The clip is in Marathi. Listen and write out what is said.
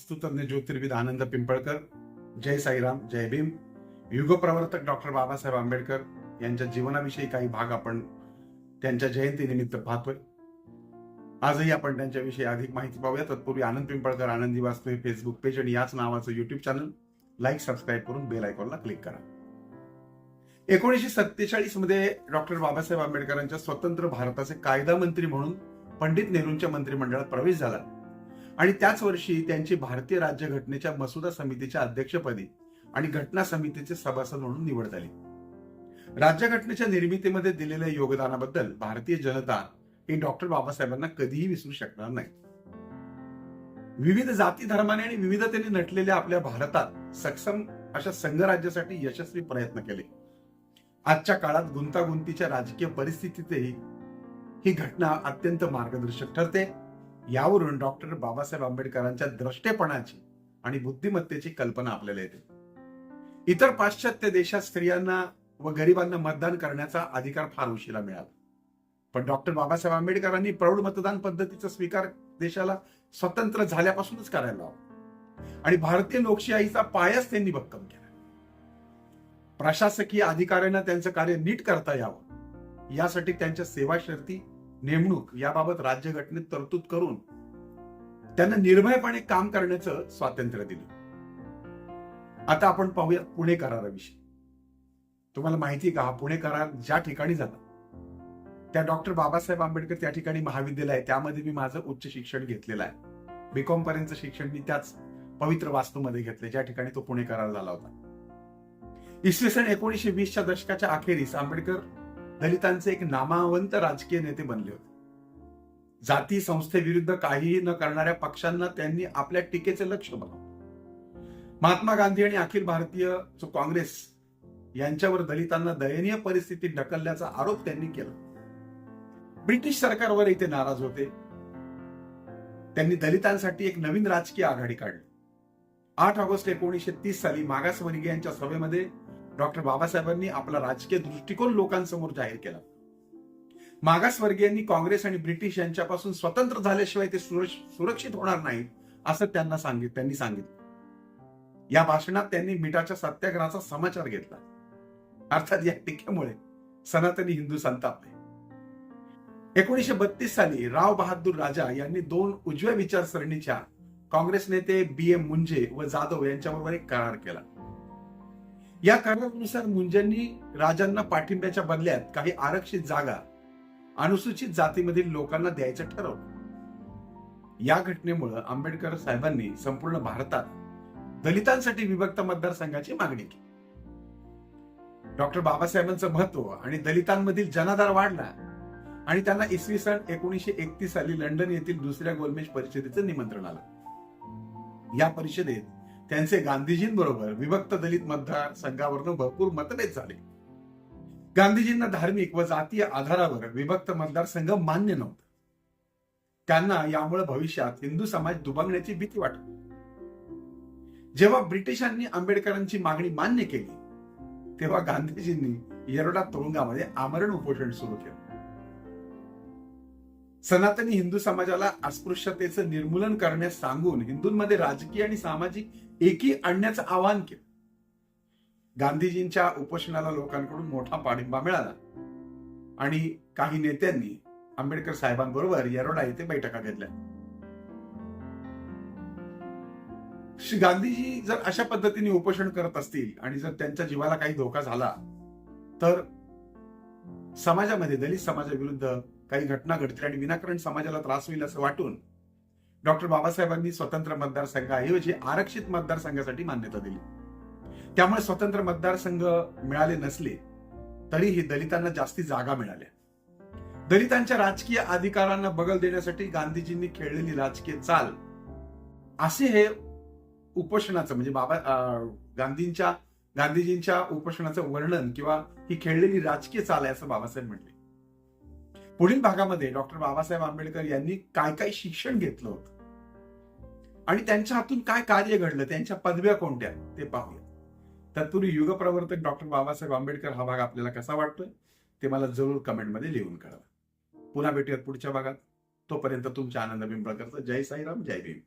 वास्तुतज्ञ ज्योतिर्विद आनंद पिंपळकर जय साईराम जय भीम युगप्रवर्तक डॉक्टर बाबासाहेब आंबेडकर यांच्या जीवनाविषयी काही भाग आपण त्यांच्या जयंतीनिमित्त पाहतोय. आजही आपण त्यांच्याविषयी अधिक माहिती पाहूया. तत्पूर्वी आनंद पिंपळकर आनंदी वास्तू हे फेसबुक पेज आणि याच नावाचं युट्यूब चॅनल लाईक सबस्क्राईब करून बेल आयकॉनला क्लिक करा. एकोणीसशे सत्तेचाळीसमध्ये डॉक्टर बाबासाहेब आंबेडकरांच्या स्वतंत्र भारताचे कायदा मंत्री म्हणून पंडित नेहरूंच्या मंत्रिमंडळात प्रवेश झाला. आणि त्याच वर्षी त्यांची भारतीय राज्यघटनेच्या मसुदा समितीच्या अध्यक्षपदी आणि घटना समितीचे सभासद म्हणून निवड झाली. राज्यघटनेच्या निर्मितीमध्ये दिलेल्या योगदानाबद्दल भारतीय जनता ही डॉक्टर बाबासाहेबांना कधीही विसरू शकणार नाही. विविध जाती धर्माने आणि विविधतेने नटलेल्या आपल्या भारतात सक्षम अशा संघराज्यासाठी यशस्वी प्रयत्न केले. आजच्या काळात गुंतागुंतीच्या राजकीय परिस्थितीतही ही घटना अत्यंत मार्गदर्शक ठरते. यावरून डॉक्टर बाबासाहेब आंबेडकरांच्या द्रष्टेपणाची आणि बुद्धिमत्तेची कल्पना आपल्याला येते. इतर पाश्चात्य देशात स्त्रियांना व गरिबांना मतदान करण्याचा अधिकार फार उशिरा मिळाला. पण डॉक्टर बाबासाहेब आंबेडकरांनी प्रौढ मतदान पद्धतीचा स्वीकार देशाला स्वतंत्र झाल्यापासूनच करायला हवा आणि भारतीय लोकशाहीचा पायाच त्यांनी भक्कम केला. प्रशासकीय अधिकाऱ्यांना त्यांचं कार्य नीट करता यावं. यासाठी त्यांच्या सेवा शर्ती नेमणूक याबाबत राज्यघटनेत तरतूद करून त्यांना निर्भयपणे काम करण्याचं स्वातंत्र्य दिलं. आता आपण पाहूया पुणे कराराविषयी. तुम्हाला माहिती आहे का हा पुणे करार ज्या ठिकाणी झाला त्या डॉक्टर बाबासाहेब आंबेडकर त्या ठिकाणी महाविद्यालय आहे. त्यामध्ये मी माझं उच्च शिक्षण घेतलेलं आहे. बीकॉम पर्यंत शिक्षण मी त्याच पवित्र वास्तूमध्ये घेतले ज्या ठिकाणी तो पुणे करार झाला होता. इसवी सन एकोणीसशे वीसच्या दशकाच्या अखेरीस आंबेडकर दलितांचे एक नामावंत राजकीय नेते बनले होते. जाती संस्थेविरुद्ध काहीही न करणाऱ्या पक्षांना त्यांनी आपल्या टीकेचे लक्ष बनवलं. महात्मा गांधी आणि अखिल भारतीय जो काँग्रेस यांच्यावर दलितांना दयनीय परिस्थितीत ढकलल्याचा आरोप त्यांनी केला. ब्रिटिश सरकारवर इथे नाराज होते. त्यांनी दलितांसाठी एक नवीन राजकीय आघाडी काढली. आठ ऑगस्ट एकोणीसशे तीस साली मागासवर्गीयांच्या सभेमध्ये डॉक्टर बाबासाहेबांनी आपला राजकीय दृष्टिकोन लोकांसमोर जाहीर केला. मागासवर्गीयांनी काँग्रेस आणि ब्रिटिश यांच्यापासून स्वतंत्र झाल्याशिवाय ते सुरक्षित होणार नाहीत असं त्यांना सांगित त्यांनी सांगितलं. या भाषणात त्यांनी मिठाच्या सत्याग्रहाचा समाचार घेतला. अर्थात या टीकेमुळे सनातनी हिंदू संतापले. एकोणीशे बत्तीस साली राव बहादूर राजा यांनी दोन उजव्या विचारसरणीच्या काँग्रेस नेते बी एम मुंजे व जाधव यांच्याबरोबर एक करार केला. या करारानुसार मुंजांनी राजांना पाठिंब्याच्या बदल्यात काही आरक्षित जागा अनुसूचित जातीमधील लोकांना द्यायचं ठरवलं. या घटनेमुळे आंबेडकर साहेबांनी संपूर्ण भारतात दलितांसाठी विभक्त मतदारसंघाची मागणी केली. डॉक्टर बाबासाहेबांचं महत्त्व आणि दलितांमधील जनाधार वाढला आणि त्यांना इसवी सन एकोणीसशे एकतीस साली लंडन येथील दुसऱ्या गोलमेज परिषदेचं निमंत्रण आलं. या परिषदेत त्यांचे गांधीजींबरोबर विभक्त दलित मतदारसंघावरनं भरपूर मतभेद झाले. गांधीजींना धार्मिक व जातीय आधारावर विभक्त मतदारसंघ मान्य नव्हता. त्यांना यामुळे भविष्यात हिंदू समाज दुभंगण्याची भीती वाटली. जेव्हा ब्रिटिशांनी आंबेडकरांची मागणी मान्य केली तेव्हा गांधीजींनी येरोडा तुरुंगामध्ये आमरण उपोषण सुरू केलं. सनातनी हिंदू समाजाला अस्पृश्यतेचं निर्मूलन करण्यास सांगून हिंदूंमध्ये राजकीय आणि सामाजिक एकी आणण्याचं आवाहन केलं. गांधीजींच्या उपोषणाला लोकांकडून मोठा पाठिंबा मिळाला. आणि काही नेत्यांनी आंबेडकर साहेबांबरोबर येरोडा येथे बैठका घेतल्या. श्री गांधीजी जर अशा पद्धतीने उपोषण करत असतील आणि जर त्यांच्या जीवाला काही धोका झाला तर समाजामध्ये दलित समाजाविरुद्ध काही घटना घडतील आणि विनाकारण समाजाला त्रास होईल असं वाटून डॉक्टर बाबासाहेबांनी स्वतंत्र मतदारसंघाऐवजी आरक्षित मतदारसंघासाठी मान्यता दिली. त्यामुळे स्वतंत्र मतदारसंघ मिळाले नसले तरीही दलितांना जास्ती जागा मिळाल्या. दलितांच्या राजकीय अधिकारांना बगल देण्यासाठी गांधीजींनी खेळलेली राजकीय चाल असे हे उपोषणाचं म्हणजे बाबा अं, गांधींच्या गांधीजींच्या उपोषणाचं वर्णन किंवा ही खेळलेली राजकीय चाल आहे असं बाबासाहेब म्हटले. पुढील भागामध्ये डॉक्टर बाबासाहेब आंबेडकर यांनी काय काय शिक्षण घेतलं होतं? आणि त्यांच्या हातून काय कार्य घडलं? त्यांच्या पदव्या कोणत्या? ते पाहूया. तत्पूर्वी युगप्रवर्तक डॉक्टर बाबासाहेब आंबेडकर हा भाग आपल्याला कसा वाटतोय? ते मला जरूर कमेंटमध्ये लिहून कळवा. पुन्हा भेटूयात पुढच्या भागात. तोपर्यंत तुमच्या आनंद पिंपळकरचं जय साईराम जय भीम.